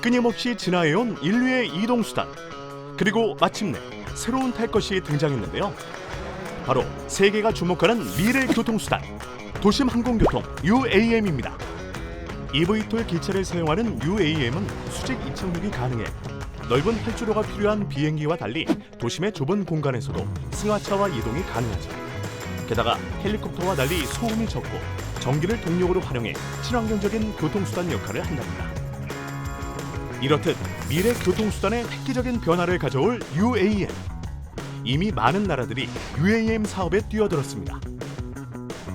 끊임없이 진화해온 인류의 이동 수단. 그리고 마침내 새로운 탈 것이 등장했는데요. 바로 세계가 주목하는 미래 교통 수단. 도심 항공교통 UAM입니다. EV톨 기체를 사용하는 UAM은 수직 이착륙이 가능해 넓은 활주로가 필요한 비행기와 달리 도심의 좁은 공간에서도 승하차와 이동이 가능하죠. 게다가 헬리콥터와 달리 소음이 적고 전기를 동력으로 활용해 친환경적인 교통수단 역할을 한답니다. 이렇듯 미래 교통수단에 획기적인 변화를 가져올 UAM. 이미 많은 나라들이 UAM 사업에 뛰어들었습니다.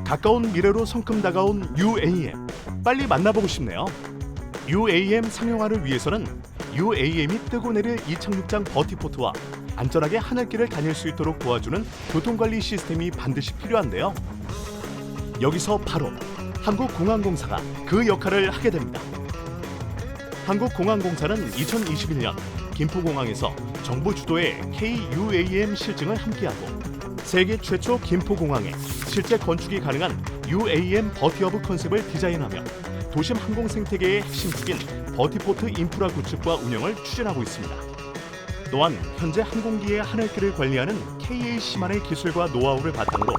가까운 미래로 성큼 다가온 UAM. 빨리 만나보고 싶네요. UAM 상용화를 위해서는 UAM이 뜨고 내릴 이착륙장 버티포트와 안전하게 하늘길을 다닐 수 있도록 도와주는 교통관리 시스템이 반드시 필요한데요. 여기서 바로 한국공항공사가 그 역할을 하게 됩니다. 한국공항공사는 2021년 김포공항에서 정부 주도의 KUAM 실증을 함께하고 세계 최초 김포공항에 실제 건축이 가능한 UAM 버티허브 컨셉을 디자인하며 도심 항공 생태계의 핵심축인 버티포트 인프라 구축과 운영을 추진하고 있습니다. 또한 현재 항공기의 하늘길을 관리하는 KAC만의 기술과 노하우를 바탕으로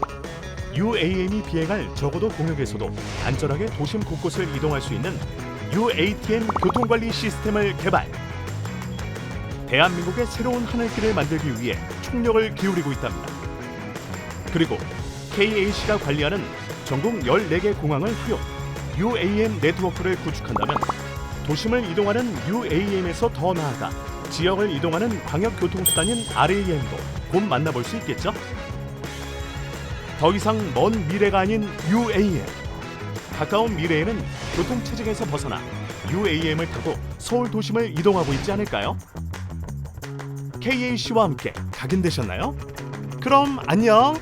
UAM이 비행할 적어도 공역에서도 안전하게 도심 곳곳을 이동할 수 있는 UATM 교통관리 시스템을 개발. 대한민국의 새로운 하늘길을 만들기 위해 총력을 기울이고 있답니다. 그리고 KAC가 관리하는 전국 14개 공항을 활용 UAM 네트워크를 구축한다면 도심을 이동하는 UAM에서 더 나아가 지역을 이동하는 광역교통수단인 RAM도 곧 만나볼 수 있겠죠? 더 이상 먼 미래가 아닌 UAM. 가까운 미래에는 교통체증에서 벗어나 UAM을 타고 서울 도심을 이동하고 있지 않을까요? KAC와 함께 각인되셨나요? 그럼 안녕!